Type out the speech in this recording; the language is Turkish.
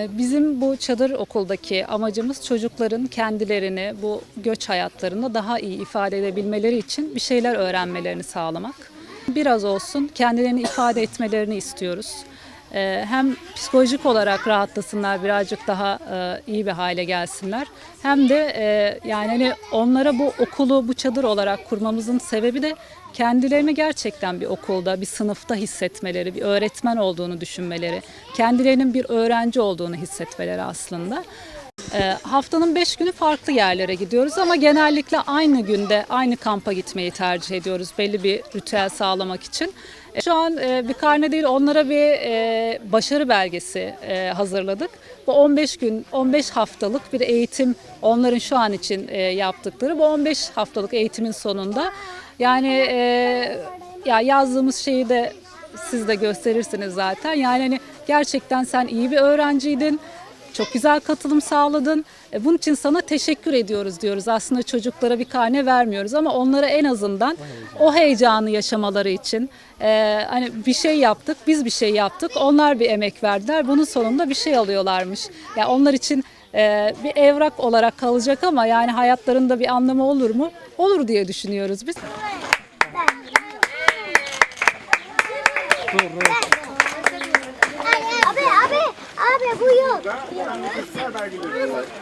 Ee, Bizim bu çadır okuldaki amacımız çocukların kendilerini bu göç hayatlarında daha iyi ifade edebilmeleri için bir şeyler öğrenmelerini sağlamak. Biraz olsun kendilerini ifade etmelerini istiyoruz. Ee, Hem psikolojik olarak rahatlasınlar, birazcık daha e, iyi bir hale gelsinler. Hem de e, yani hani onlara bu okulu bu çadır olarak kurmamızın sebebi de kendilerini gerçekten bir okulda, bir sınıfta hissetmeleri, bir öğretmen olduğunu düşünmeleri, kendilerinin bir öğrenci olduğunu hissetmeleri aslında. Ee, haftanın beş günü farklı yerlere gidiyoruz ama genellikle aynı günde aynı kampa gitmeyi tercih ediyoruz belli bir ritüel sağlamak için. E, Şu an e, bir karne değil onlara bir e, başarı belgesi hazırladık. Bu 15 gün, 15 haftalık bir eğitim onların şu an için yaptıkları. Bu 15 haftalık eğitimin sonunda yani ya yazdığımız şeyi de siz de gösterirsiniz zaten. Yani hani gerçekten sen iyi bir öğrenciydin. Çok güzel katılım sağladın. E, Bunun için sana teşekkür ediyoruz diyoruz. Aslında çocuklara bir karne vermiyoruz ama onlara en azından o heyecanı yaşamaları için e, hani bir şey yaptık, biz bir şey yaptık. Onlar bir emek verdiler. Bunun sonunda bir şey alıyorlarmış. Yani onlar için e, bir evrak olarak kalacak ama yani hayatlarında bir anlamı olur mu? Olur diye düşünüyoruz biz. Abi Gracias.